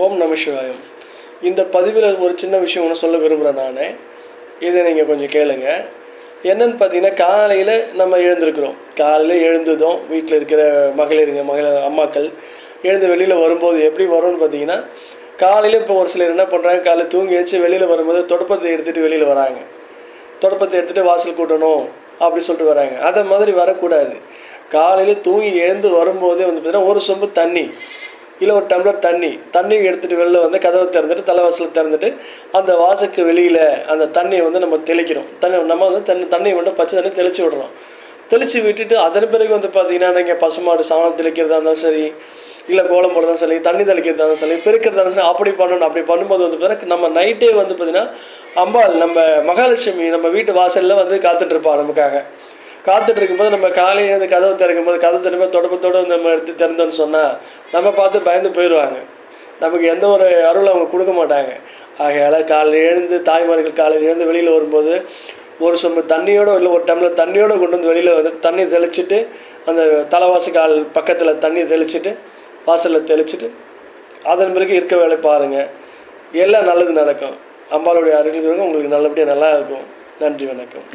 ஓம் நமசிவாயம் இந்த பதிவில் ஒரு சின்ன விஷயம் ஒன்று சொல்ல விரும்புகிறேன் நான். இதை நீங்கள் கொஞ்சம் கேளுங்க. என்னன்னு பார்த்தீங்கன்னா காலையில் நம்ம எழுந்திருக்கிறோம். காலையில் எழுந்ததும் வீட்டில் இருக்கிற மகளிருங்க மகளிர் அம்மாக்கள் எழுந்து வெளியில் வரும்போது எப்படி வரும்னு பார்த்தீங்கன்னா காலையில் இப்போ ஒரு சிலர் என்ன பண்ணுறாங்க காலையில் தூங்கி வச்சு வெளியில் வரும்போது தொடப்பத்தை எடுத்துகிட்டு வெளியில் வராங்க. தொடப்பத்தை எடுத்துகிட்டு வாசல் கூட்டணும் அப்படி சொல்லிட்டு வராங்க. அதை மாதிரி வரக்கூடாது. காலையில் தூங்கி எழுந்து வரும்போதே வந்து பார்த்தீங்கன்னா ஒரு சொம்பு தண்ணி. இல்லை ஒரு டம்ளர் தண்ணி தண்ணி எடுத்துகிட்டு வெளில வந்து கதவை திறந்துட்டு தலைவாசல் திறந்துட்டு அந்த வாசலுக்கு வெளியில் அந்த தண்ணியை வந்து நம்ம தெளிக்கிறோம். தண்ணி நம்ம வந்து தண்ணி தண்ணியை மட்டும் பச்சை தண்ணி தெளித்து விடுறோம். தெளித்து விட்டுட்டு அதன் பிறகு வந்து பார்த்தீங்கன்னா நீங்கள் பசுமாடு சாணம் தெளிக்கிறதா இருந்தாலும் சரி இல்லை கோலம் போடுறதா சரி தண்ணி தெளிக்கிறதா இருந்தாலும் சரி பெருக்கிறதா இருந்தாலும் சரி அப்படி பண்ணணும். அப்படி பண்ணும்போது வந்து பார்த்தீங்கன்னா நம்ம நைட்டே வந்து பார்த்தீங்கன்னா அம்பாள் நம்ம மகாலட்சுமி நம்ம வீட்டு வாசலில் வந்து காத்துட்டு நமக்காக. காத்துட்டு இருக்கும்போது நம்ம காலையில் எழுந்து கதவு திறக்கும் போது கதவு திறமை தொடப்பத்தோடு நம்ம எடுத்து திறந்தோன்னு சொன்னால் நம்ம பார்த்து பயந்து போயிடுவாங்க. நமக்கு எந்த ஒரு அருளும் அவங்க கொடுக்க மாட்டாங்க. ஆகையால் காலையில் எழுந்து தாய்மார்கள் காலையில் எழுந்து வெளியில் வரும்போது ஒரு சொம்பு தண்ணியோடு இல்லை ஒரு டம்ளர் தண்ணியோடு கொண்டு வந்து வெளியில் வந்து தண்ணி தெளிச்சுட்டு அந்த தலைவாசி கால் பக்கத்தில் தண்ணி தெளிச்சுட்டு வாசலில் தெளிச்சிட்டு அதன் பிறகு இருக்க வேலை பாருங்கள் எல்லாம் நல்லது நடக்கும். அம்பாளுடைய அருகில் உங்களுக்கு நல்லபடியாக நல்லா இருக்கும். நன்றி வணக்கம்.